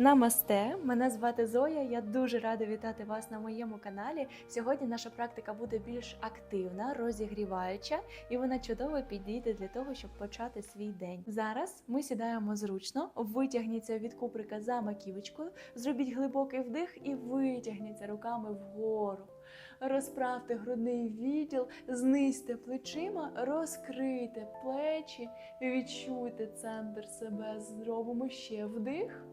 Намасте, мене звати Зоя. Я дуже рада вітати вас на моєму каналі. Сьогодні наша практика буде більш активна, розігріваюча, і вона чудово підійде для того, щоб почати свій день. Зараз ми сідаємо зручно, витягніться від куприка за маківочкою, зробіть глибокий вдих і витягніться руками вгору. Розправте грудний відділ, знизьте плечима, розкрийте плечі, відчуйте центр себе. Зробимо ще вдих.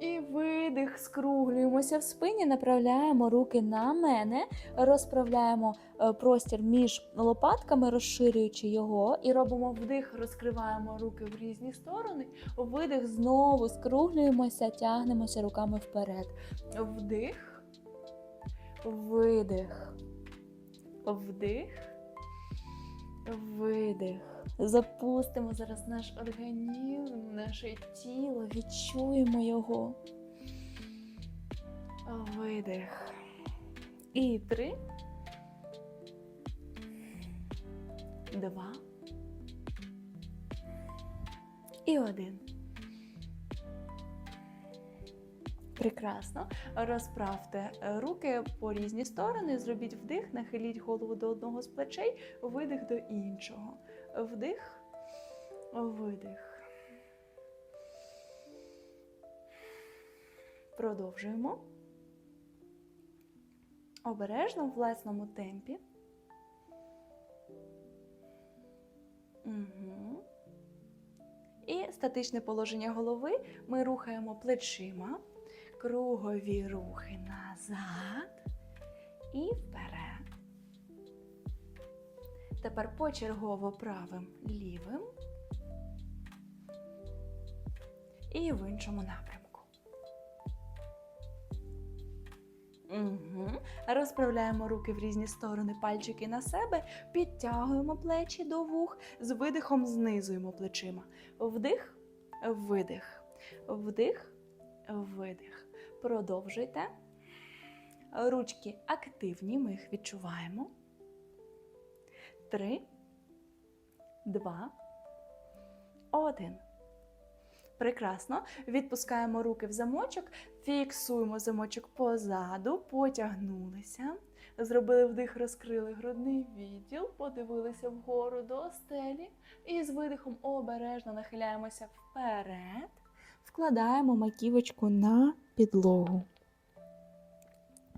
І видих, скруглюємося в спині, направляємо руки на мене, розправляємо е, простір між лопатками, розширюючи його, і робимо вдих, розкриваємо руки в різні сторони. Видих, знову скруглюємося, тягнемося руками вперед. Вдих, видих, вдих, видих. Запустимо зараз наш організм, наше тіло, відчуємо його. Видих. І три. Два. І один. Прекрасно. Розправте е, руки по різні сторони, зробіть вдих, нахиліть голову до одного з плечей, видих до іншого. Вдих, видих. Продовжуємо. Обережно в власному темпі. Угу. І статичне положення голови ми рухаємо плечима, кругові рухи назад і вперед. Тепер почергово правим лівим і в іншому напрямку. Угу. Розправляємо руки в різні сторони, пальчики на себе, підтягуємо плечі до вух, з видихом знизуємо плечима. Вдих, видих, вдих, видих. Продовжуйте. Ручки активні, ми їх відчуваємо. Три, два, один. Прекрасно. Відпускаємо руки в замочок, фіксуємо замочок позаду, потягнулися. Зробили вдих, розкрили грудний відділ, подивилися вгору до стелі. І з видихом обережно нахиляємося вперед, вкладаємо маківочку на підлогу.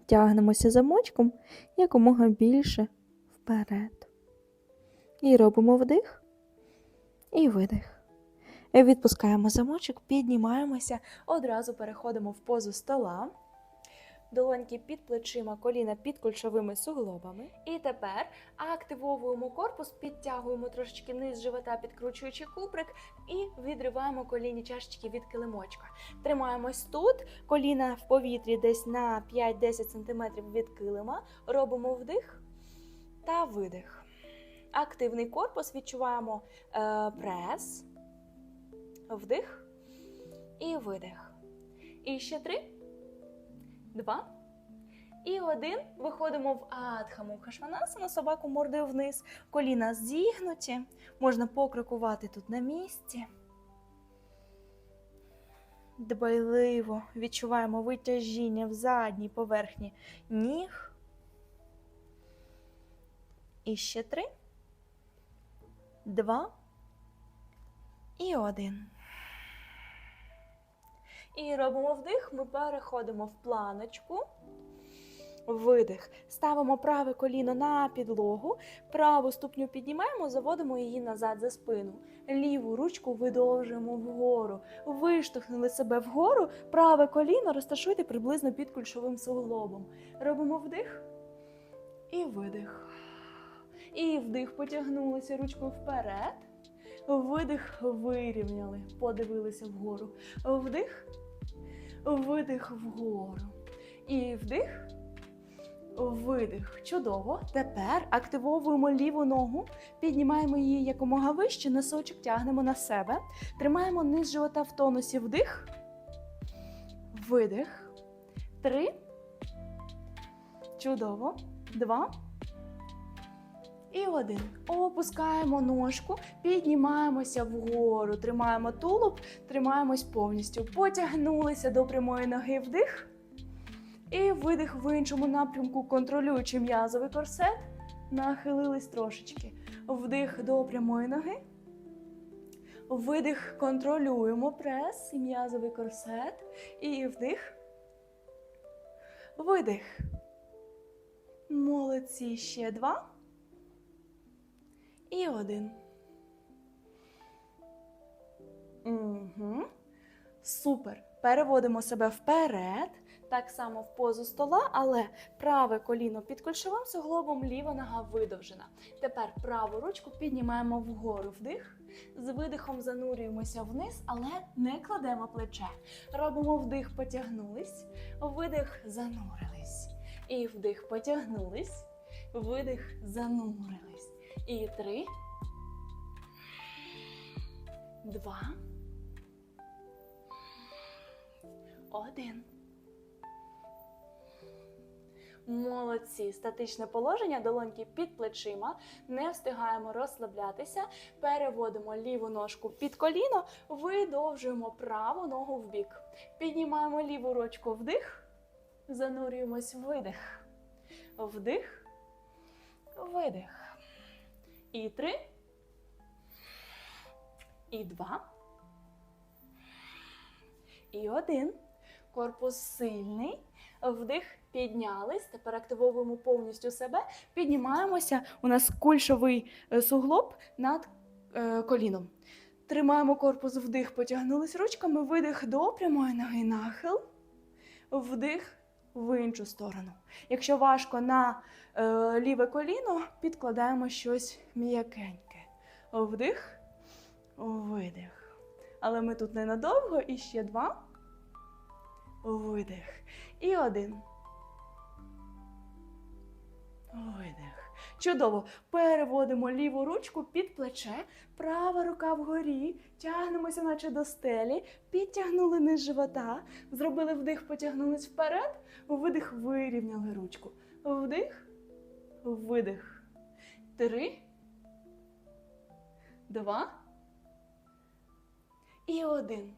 Тягнемося замочком якомога більше вперед. І робимо вдих і видих. Відпускаємо замочок, піднімаємося, одразу переходимо в позу стола. Долоньки під плечима, коліна під кульшовими суглобами. І тепер активовуємо корпус, підтягуємо трошечки низ живота, підкручуючи куприк, і відриваємо коліні чашечки від килимочка. Тримаємось тут, коліна в повітрі десь на 5-10 см від килима. Робимо вдих та видих. Активний корпус відчуваємо е, прес, вдих і видих. І ще три, два і один. Виходимо в адхаму хашванасану, собаку мордою вниз, коліна зігнуті. Можна покрокувати тут на місці. Дбайливо відчуваємо витяжіння в задній поверхні ніг. І ще три, два і один. І робимо вдих, ми переходимо в планочку. Видих. Ставимо праве коліно на підлогу, праву ступню піднімаємо, заводимо її назад за спину. Ліву ручку видовжуємо вгору. Виштовхнули себе вгору, праве коліно розташуйте приблизно під кульшовим суглобом. Робимо вдих і видих. І вдих, потягнулися ручкою вперед. Видих, вирівняли, подивилися вгору. Вдих, видих вгору. І вдих, видих. Чудово. Тепер активовуємо ліву ногу, піднімаємо її якомога вище, носочок тягнемо на себе. Тримаємо низ живота в тонусі. Вдих, видих. Три. Чудово. Два. І один. Опускаємо ножку, піднімаємося вгору, тримаємо тулуб, тримаємось повністю. Потягнулися до прямої ноги вдих. І видих в іншому напрямку, контролюючи м'язовий корсет. Нахилились трошечки. Вдих до прямої ноги. Видих, контролюємо прес і м'язовий корсет. І вдих. Видих. Молодці. Ще два. І один. Угу. Супер. Переводимо себе вперед. Так само в позу стола, але праве коліно під кульшовим суглобом, ліва нога видовжена. Тепер праву ручку піднімаємо вгору вдих. З видихом занурюємося вниз, але не кладемо плече. Робимо вдих, потягнулись, видих, занурились. І вдих, потягнулись, видих, занурились. І три, два, один. Молодці, статичне положення, долоньки під плечима, не встигаємо розслаблятися. Переводимо ліву ножку під коліно, видовжуємо праву ногу в бік. Піднімаємо ліву ручку вдих, занурюємось видих. Вдих, видих. І три. І два. І один. Корпус сильний. Вдих, піднялись. Тепер активовуємо повністю себе. Піднімаємося. У нас кульшовий е, суглоб над е, коліном. Тримаємо корпус вдих, потягнулись ручками, видих до прямої ноги нахил, вдих в іншу сторону. Якщо важко на е, ліве коліно, підкладаємо щось м'якеньке. Вдих, видих. Але ми тут ненадовго, і ще два. Видих. І один. Видих. Чудово. Переводимо ліву ручку під плече, права рука вгорі, тягнемося, наче до стелі, підтягнули низ живота, зробили вдих, потягнулись вперед, видих, вирівняли ручку. Вдих, видих. Три, два і один.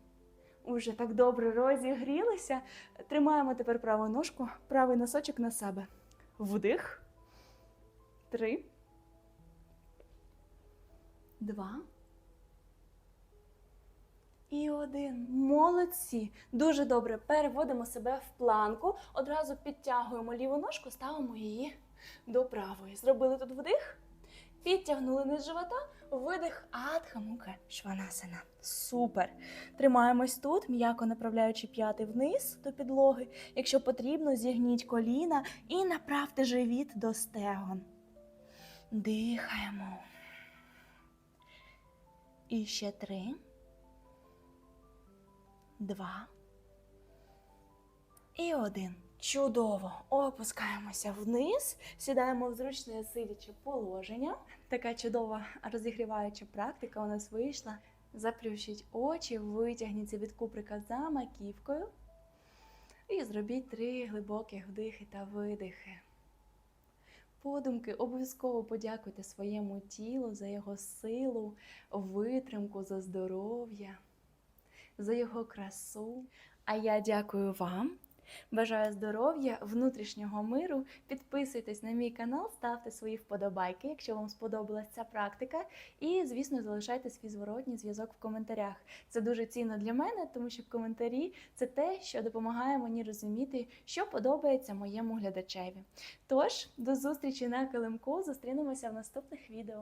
Уже так добре розігрілися. Тримаємо тепер праву ножку, правий носочок на себе. Вдих. Три. Два. І один. Молодці. Дуже добре. Переводимо себе в планку. Одразу підтягуємо ліву ножку, ставимо її до правої. Зробили тут вдих. Підтягнули низ живота, видих Адхамука Шванасана. Супер. Тримаємось тут, м'яко направляючи п'яти вниз до підлоги. Якщо потрібно, зігніть коліна і направте живіт до стегон. Дихаємо. І ще три. Два. І один. Чудово. Опускаємося вниз, сідаємо в зручне сидяче положення. Така чудова розігріваюча практика у нас вийшла. Заплющіть очі, витягніться від куприка за маківкою. І зробіть три глибоких вдихи та видихи. Подумки обов'язково подякуйте своєму тілу за його силу, витримку, за здоров'я, за його красу. А я дякую вам. Бажаю здоров'я, внутрішнього миру. Підписуйтесь на мій канал, ставте свої вподобайки, якщо вам сподобалася ця практика. І, звісно, залишайте свій зворотній зв'язок в коментарях. Це дуже цінно для мене, тому що коментарі це те, що допомагає мені розуміти, що подобається моєму глядачеві. Тож, до зустрічі на килимку, зустрінемося в наступних відео.